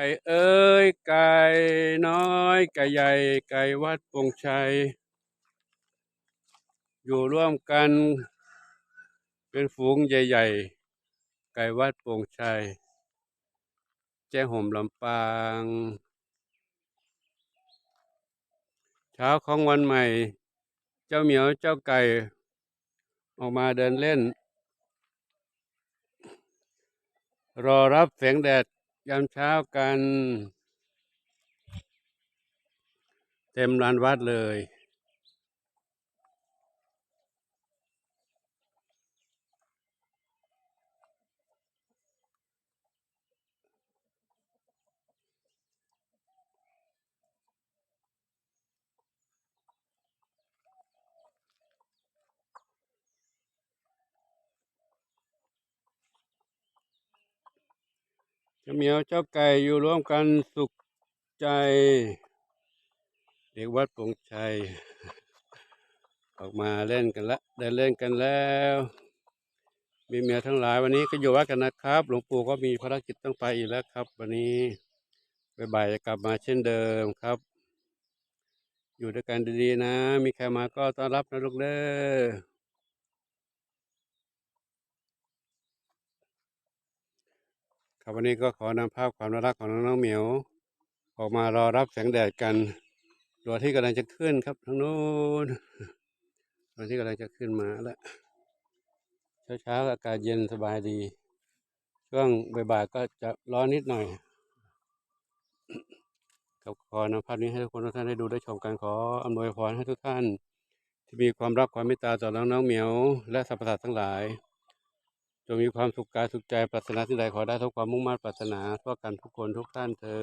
ไก่เอ้ยไก่น้อยไก่ใหญ่ไก่วัดปงชัย อยู่ร่วมกัน เป็นฝูงใหญ่ๆ ไก่วัดปงชัย แจ้ห่มลำปาง เช้าของวันใหม่ เจ้าเหมียวเจ้าไก่ ออกมาเดินเล่น รอรับแสงแดด ยามเช้ากัน เต็มลานวัดเลย จ้าเหมียวเจ้าไก่อยู่ร่วมกันสุขใจ เด็กวัดปงชัย ออกมาเล่นกันละเดินเล่นกันแล้ว มีเมียทั้งหลายวันนี้ก็อยู่วัดกันนะครับ หลวงปู่ก็มีภารกิจต้องไปอีกแล้วครับ วันนี้บ่ายๆจะกลับมาเช่นเดิมครับ อยู่ด้วยกันดีๆนะ มีใครมาก็ต้อนรับนะลูกเด้อ ครับวันนี้ก็ขอนำภาพความน่ารักของน้องๆเหมียว ออกมารอรับแสงแดดกันดวงที่กำลังจะขึ้นครับทางโน้นดวงที่กำลังจะขึ้นมาแล้วเช้าๆอากาศเย็นสบายดี ช่วงบ่ายๆก็จะร้อนนิดหน่อยครับขอนำภาพนี้ให้ทุกคนทุกท่านได้ดูได้ชมกันขออำนวยพรให้ทุกท่าน ที่มีความรักความเมตตาต่อน้องๆเหมียว และสรรพสัตว์ทั้งหลาย จงมีความสุขกายสุขใจปรารถนาที่ใดขอได้ทุกความมุ่งมั่นปรารถนาทั่วกันทุกคนทุกท่านเธอ